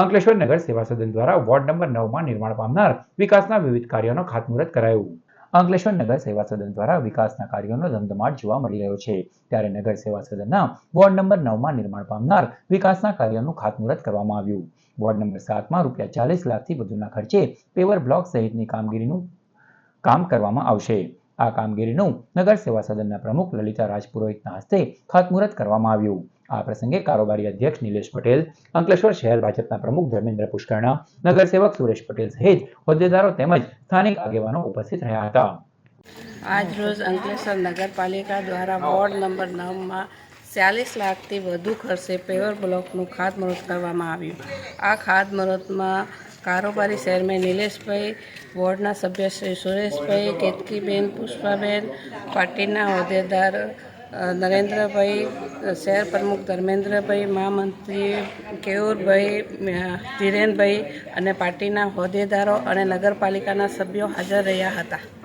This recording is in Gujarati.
અંકલેશ્વર નગર સેવા સદન દ્વારા વોર્ડ નંબર નવમાં નિર્માણ પામનાર વિકાસના વિવિધ કાર્યોનો ખાતમુહૂર્ત કરાયું. અંકલેશ્વર નગર સેવા સદન દ્વારા વિકાસના કાર્યોનો ધમધમાટ જોવા મળી રહ્યો છે. ત્યારે નગર સેવા સદનના વોર્ડ નંબર નવમાં નિર્માણ પામનાર વિકાસના કાર્યોનું ખાતમુહૂર્ત કરવામાં આવ્યું. વોર્ડ નંબર સાતમાં રૂપિયા ચાલીસ લાખથી વધુના ખર્ચે પેવર બ્લોક સહિતની કામગીરીનું કામ કરવામાં આવશે. આ કામગીરીનું નગર સેવા સદનના પ્રમુખ લલિતા રાજપુરોહિતના હસ્તે ખાતમુહૂર્ત કરવામાં આવ્યું. આ પ્રસંગે કારોબારી અધ્યક્ષ નિલેશ પટેલ, અંકલેશ્વર શહેર ભાજપના પ્રમુખ ધર્મેન્દ્ર પુષ્કરણા, નગરસેવક સુરેશ પટેલ સહિત હોદ્દેદારો તેમજ સ્થાનિક આગેવાનો ઉપસ્થિત રહ્યા હતા. આજ રોજ અંકલેશ્વર નગરપાલિકા દ્વારા વોર્ડ નંબર નવમાં ચાલીસ લાખથી વધુ ખર્ચે પેવર બ્લોકનું ખાતમુહૂર્ત કરવામાં આવ્યું. આ ખાતમુહૂર્તમાં કારોબારી ચેરમેન નિલેશભાઈ, વોર્ડના સભ્ય શ્રી સુરેશભાઈ કેતકીબેન પુષ્પાબેન પાટીલના હોદ્દેદાર નરેન્દ્રભાઈ શહેર પ્રમુખ ધર્મેન્દ્રભાઈ મહામંત્રી કેયુરભાઈ ધીરેનભાઈ અને પાર્ટીના હોદ્દેદારો અને નગરપાલિકાના સભ્યો હાજર રહ્યા હતા.